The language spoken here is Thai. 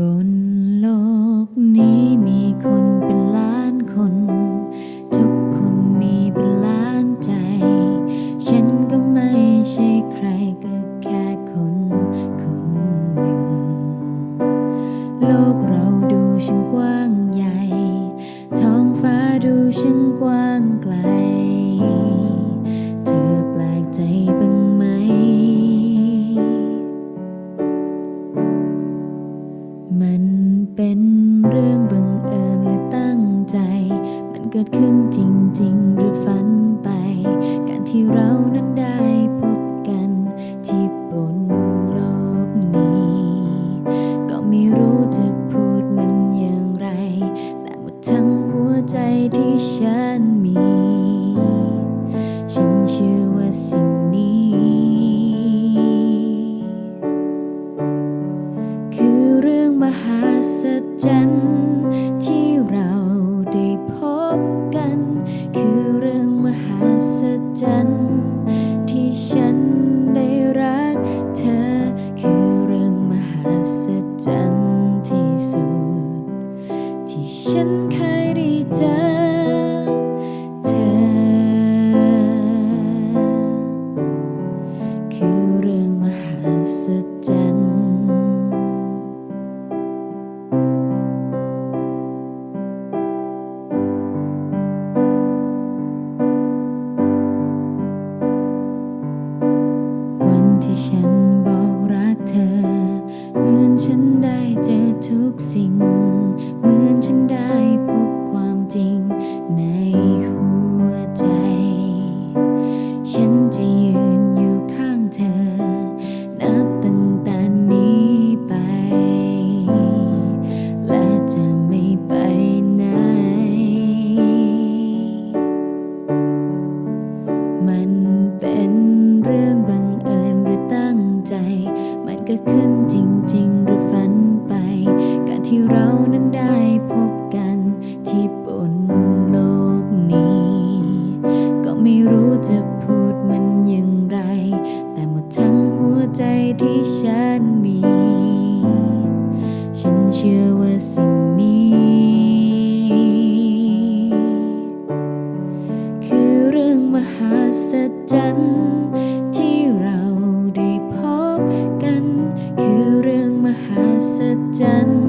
บนโลกนี้มีคนเป็นล้านคน ทุกคนมีเป็นล้านใจ ฉันก็ไม่ใช่ใครก็แค่คนคนหนึ่ง โลกเราดูช่างกว้างใหญ่ ท้องฟ้าดูช่างกว้างไกล ฉันมี ฉันเชื่อว่าสิ่งนี้ คือเรื่องมหัศจรรย์ที่เราได้พบกัน คือเรื่องมหัศจรรย์ที่ฉันได้รักเธอ คือเรื่องมหัศจรรย์ที่สุด ที่ฉันเคยได้เจอ สิ่ง เหมือนฉันได้พบความจริงในหัวใจ ฉันจะยืนอยู่ข้างเธอ นับตั้งแต่นี้ไป และจะไม่ไปไหน มันเป็นเรื่องบังเอิญหรือตั้งใจ มันเกิดขึ้นจริง ฉันมี ฉันเชื่อว่าสิ่งนี้ คือเรื่องมหัศจรรย์ที่เราได้พบกัน คือเรื่องมหัศจรรย์